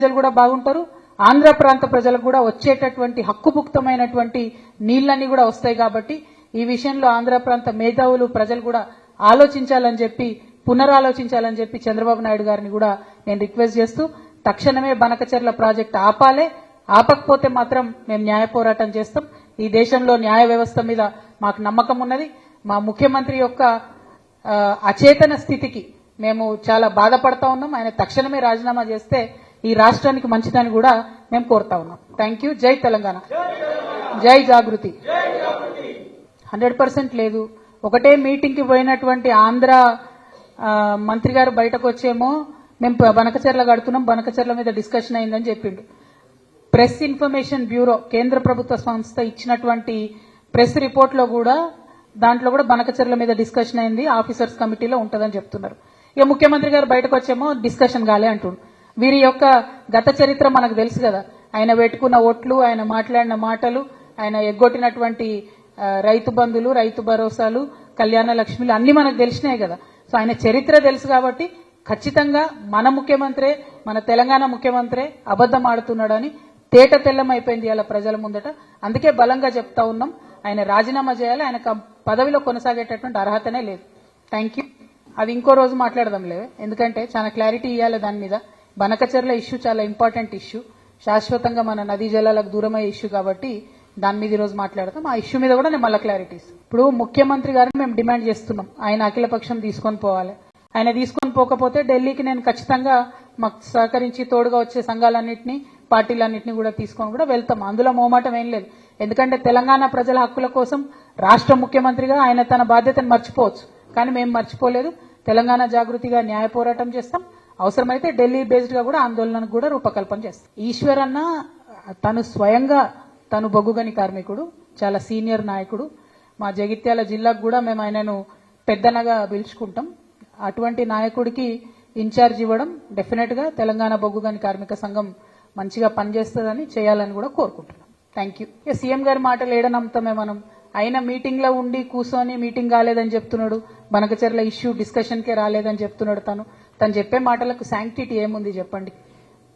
ప్రజలు కూడా బాగుంటారు. ఆంధ్ర ప్రాంత ప్రజలకు కూడా వచ్చేటటువంటి హక్కుముక్తమైనటువంటి నీళ్ళన్నీ కూడా వస్తాయి కాబట్టి ఈ విషయంలో ఆంధ్ర ప్రాంత మేధావులు ప్రజలు కూడా ఆలోచించాలని చెప్పి పునరాలోచించాలని చెప్పి చంద్రబాబు నాయుడు గారిని కూడా నేను రిక్వెస్ట్ చేస్తూ తక్షణమే బనకచర్ల ప్రాజెక్ట్ ఆపాలే. ఆపకపోతే మాత్రం మేము న్యాయ పోరాటం చేస్తాం. ఈ దేశంలో న్యాయ వ్యవస్థ మీద మాకు నమ్మకం ఉన్నది. మా ముఖ్యమంత్రి యొక్క అచేతన స్థితికి మేము చాలా బాధపడతా ఉన్నాం. ఆయన తక్షణమే రాజీనామా చేస్తే ఈ రాష్ట్రానికి మంచిదని కూడా మేము కోరుతా ఉన్నాం. థ్యాంక్ యూ జై తెలంగాణ. జై జాగృతి. హండ్రెడ్ పర్సెంట్ లేదు. ఒకటే మీటింగ్కి పోయినటువంటి ఆంధ్ర మంత్రి గారు బయటకు వచ్చేమో మేము బనకచెర్ల కడుతున్నాం. బనకచెర్ల మీద డిస్కషన్ అయిందని చెప్పిండు. ప్రెస్ ఇన్ఫర్మేషన్ బ్యూరో కేంద్ర ప్రభుత్వ సంస్థ ఇచ్చినటువంటి ప్రెస్ రిపోర్ట్లో కూడా దాంట్లో కూడా బనకచెర్ల మీద డిస్కషన్ అయింది. ఆఫీసర్స్ కమిటీలో ఉంటుందని చెప్తున్నారు. ఇక ముఖ్యమంత్రి గారు బయటకు వచ్చేమో డిస్కషన్ కాలే అంటుండు. వీరి యొక్క గత చరిత్ర మనకు తెలుసు కదా. ఆయన పెట్టుకున్న ఓట్లు ఆయన మాట్లాడిన మాటలు ఆయన ఎగ్గొట్టినటువంటి రైతు బంధులు రైతు భరోసాలు కళ్యాణ లక్ష్మిలు అన్ని మనకు తెలిసినాయి కదా. సో ఆయన చరిత్ర తెలుసు కాబట్టి ఖచ్చితంగా మన ముఖ్యమంత్రే మన తెలంగాణ ముఖ్యమంత్రే అబద్ధం ఆడుతున్నాడని తేట తెల్లం అయిపోయింది ఇలా ప్రజల ముందట. అందుకే బలంగా చెప్తా ఉన్నాం. ఆయన రాజీనామా చేయాలి. ఆయన పదవిలో కొనసాగేటటువంటి అర్హతనే లేదు. థ్యాంక్ యూ అది ఇంకో రోజు మాట్లాడదాంలే. ఎందుకంటే చాలా క్లారిటీ ఇవ్వాలి దాని మీద. బనకచర్ల ఇష్యూ చాలా ఇంపార్టెంట్ ఇష్యూ. శాశ్వతంగా మన నదీ జలాలకు దూరమయ్యే ఇష్యూ కాబట్టి దాని మీద ఈ రోజు మాట్లాడతాం. ఆ ఇష్యూ మీద కూడా నేను మళ్ళీ క్లారిటీస్ ఇప్పుడు ముఖ్యమంత్రి గారిని మేము డిమాండ్ చేస్తున్నాం. ఆయన అఖిలపక్షం తీసుకొని పోవాలి. ఆయన తీసుకొని పోకపోతే ఢిల్లీకి నేను ఖచ్చితంగా మాకు సహకరించి తోడుగా వచ్చే సంఘాలన్నింటినీ పార్టీలన్నింటినీ కూడా తీసుకొని కూడా వెళ్తాం. అందులో మోమాటం ఏం లేదు. ఎందుకంటే తెలంగాణ ప్రజల హక్కుల కోసం రాష్ట్ర ముఖ్యమంత్రిగా ఆయన తన బాధ్యతను మర్చిపోవచ్చు. కానీ మేము మర్చిపోలేదు. తెలంగాణ జాగృతిగా న్యాయ పోరాటం చేస్తాం. అవసరమైతే ఢిల్లీ బేస్డ్గా కూడా ఆందోళనకు కూడా రూపకల్పన చేస్తారు ఈశ్వర్ అన్న తను స్వయంగా తను బొగ్గుగని కార్మికుడు చాలా సీనియర్ నాయకుడు. మా జగిత్యాల జిల్లాకు కూడా మేము ఆయనను పెద్దనగా పిలుచుకుంటాం. అటువంటి నాయకుడికి ఇన్ఛార్జ్ ఇవ్వడం డెఫినెట్గా తెలంగాణ బొగ్గుగని కార్మిక సంఘం మంచిగా పనిచేస్తుందని చేయాలని కూడా కోరుకుంటున్నాం. థ్యాంక్ యూ ఇక సీఎం గారి మాటలు ఏడనంతమే మనం? ఆయన మీటింగ్లో ఉండి కూర్చొని మీటింగ్ కాలేదని చెప్తున్నాడు. బనకచెర్ల ఇష్యూ డిస్కషన్కే రాలేదని చెప్తున్నాడు తను. తను చెప్పే మాటలకు శాంక్టిటీ ఏముంది చెప్పండి?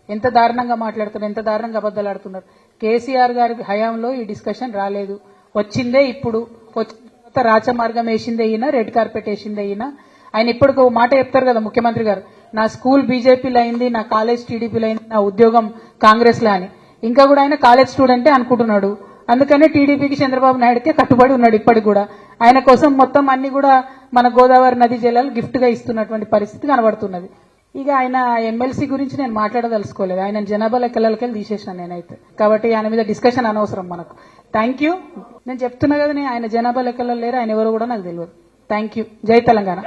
ఎంత దారుణంగా మాట్లాడుతున్నారు ఎంత దారుణంగా అబద్ధాలు ఆడుతున్నారు? కేసీఆర్ గారి హయాంలో ఈ డిస్కషన్ రాలేదు. వచ్చిందే ఇప్పుడు. వచ్చిన తర్వాత రాచమార్గం వేసిందే అయినా రెడ్ కార్పెట్ వేసిందే అయినా ఆయన ఇప్పటికి ఓ మాట చెప్తారు కదా ముఖ్యమంత్రి గారు నా స్కూల్ బీజేపీలో అయింది నా కాలేజ్ టీడీపీలో అయింది నా ఉద్యోగం కాంగ్రెస్లో అని. ఇంకా కూడా ఆయన కాలేజ్ స్టూడెంటే అనుకుంటున్నాడు. అందుకనే టీడీపీకి చంద్రబాబు నాయుడుకే కట్టుబడి ఉన్నాడు ఇప్పటికి కూడా. ఆయన కోసం మొత్తం అన్ని కూడా మన గోదావరి నది జలాలు గిఫ్ట్గా ఇస్తున్నటువంటి పరిస్థితి కనబడుతున్నది. ఇక ఆయన ఎమ్మెల్సీ గురించి నేను మాట్లాడదలుచుకోలేదు. ఆయన జనాభా లెక్కలకి తీసేసాను నేనైతే. కాబట్టి ఆయన మీద డిస్కషన్ అనవసరం మనకు. థ్యాంక్ యూ నేను చెప్తున్నా కదా ఆయన జనాభా లెక్కలలో లేరు ఆయన ఎవరు కూడా నాకు తెలియదు. థ్యాంక్ యూ జై తెలంగాణ.